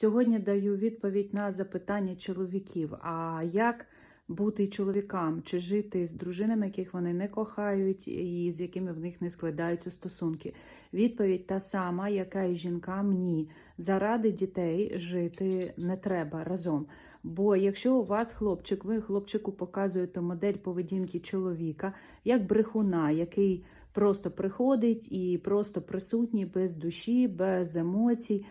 Сьогодні даю відповідь на запитання чоловіків. А як бути чоловікам, чи жити з дружинами, яких вони не кохають, і з якими в них не складаються стосунки? Відповідь та сама, яка і жінкам ні. Заради дітей жити не треба разом. Бо якщо у вас хлопчик, ви хлопчику показуєте модель поведінки чоловіка, як брехуна, який просто приходить і просто присутній без душі, без емоцій,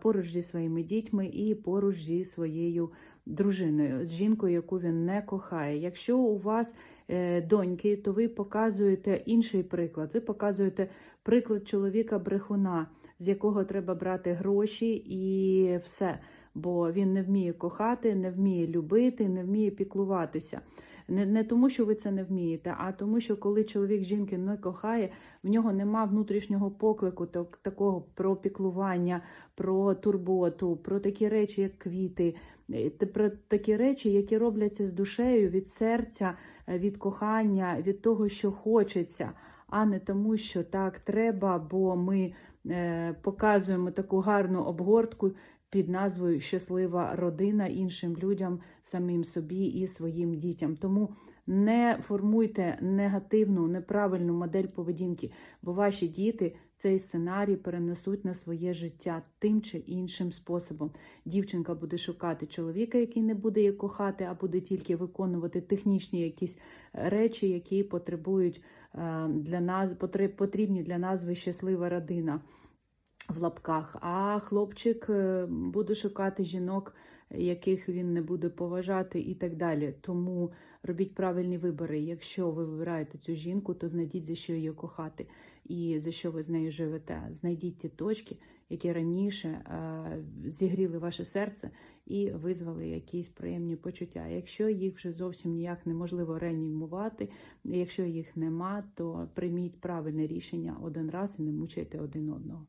поруч зі своїми дітьми і поруч зі своєю дружиною, з жінкою, яку він не кохає. Якщо у вас е, доньки, то ви показуєте інший приклад. Ви показуєте приклад чоловіка брехуна, з якого треба брати гроші і все. Бо він не вміє кохати, не вміє любити, не вміє піклуватися. Не, не тому, що ви це не вмієте, а тому, що коли чоловік жінки не кохає, в нього нема внутрішнього поклику, так, такого про піклування, про турботу, про такі речі, як квіти, е, про такі речі, які робляться з душею від серця, е, від кохання, від того, що хочеться, а не тому, що так треба, бо ми е, показуємо таку гарну обгортку під назвою Щаслива родина іншим людям, самим собі і своїм дітям. Тому не формуйте негативну, неправильну модель поведінки, бо ваші діти цей сценарій перенесуть на своє життя тим чи іншим способом. Дівчинка буде шукати чоловіка, який не буде її кохати, а буде тільки виконувати технічні якісь е, речі, які потребують е, для нас потрібні для назви щаслива родина в лапках. А хлопчик е, буде шукати жінок, яких він не буде поважати, і так далі. Тому робіть правильні вибори. Якщо ви вибираєте цю жінку, то знайдіть за що її кохати і за що ви з нею живете. Знайдіть ті точки, які раніше е, зігріли ваше серце і визвали якісь приємні почуття. Якщо їх вже зовсім ніяк неможливо реанімувати, якщо їх нема, то прийміть правильне рішення один раз і не мучайте один одного.